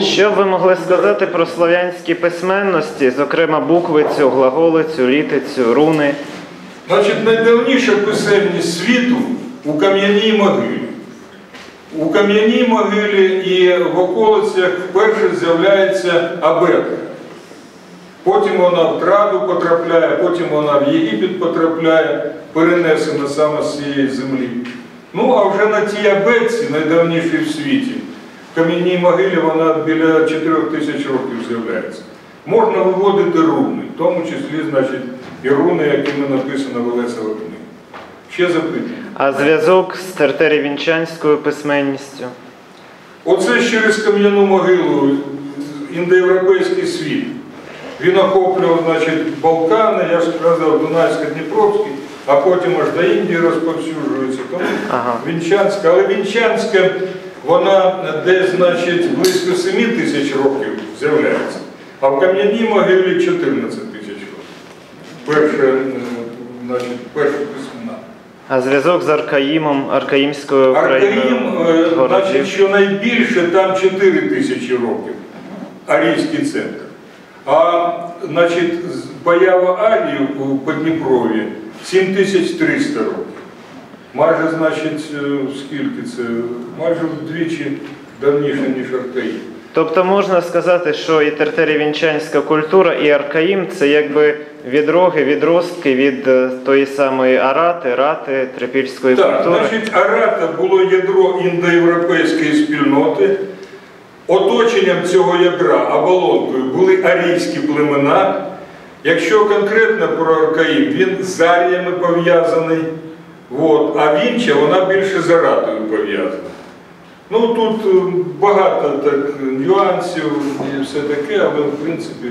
Що б ви могли сказати про слов'янські письменності, зокрема буквицю, глаголицю, літицю, руни? Значить, найдавніша писемність світу у кам'яній могилі. У кам'яній могилі і в околицях вперше з'являється абетка. Потім вона в Траду потрапляє, потім вона в Єгипет потрапляє, перенесена саме з цієї землі. Ну, а вже на тій абетці, найдавнішій в світі, в кам'яній могилі вона біля 4 тисяч років з'являється. Можна виводити руни, в тому числі, значить, і руни, якими написана Велесова книга. Ще запитання. А зв'язок з тертерівінчанською письменністю? Оце через кам'яну могилу індоєвропейський світ. Він охоплював значить, Балкани, я ж сказав, Дунайсько-Дніпровський, а потім аж до Індії розповсюджується. Тому Ага. Вінчанська, але Вінчанська, вона десь, значить, близько 7 тисяч років з'являється, а в кам'яній могилі 14 тисяч років. Перше, е, значить, перша письмена. А зв'язок з Аркаїмом, Аркаїмською Аркаїм, Україною е, значить, що найбільше, там 4 тисячі років, арійський центр. А значить, з- поява Арії у Подніпрові 7300 років. Майже, значить, е, скільки це? Майже вдвічі давніше, ніж Аркаїм. Тобто можна сказати, що і тертерівінчанська культура, і Аркаїм це якби відроги, відростки від е, тої самої арати, рати, трипільської Так, культури. значить, Арата було ядро індоєвропейської спільноти. Оточенням цього ядра, оболонкою, були арійські племена. Якщо конкретно про Аркаїм, він з аріями пов'язаний, от, а Вінча вона більше з Аратою пов'язана. Ну тут е, багато так, нюансів і все таке, але в принципі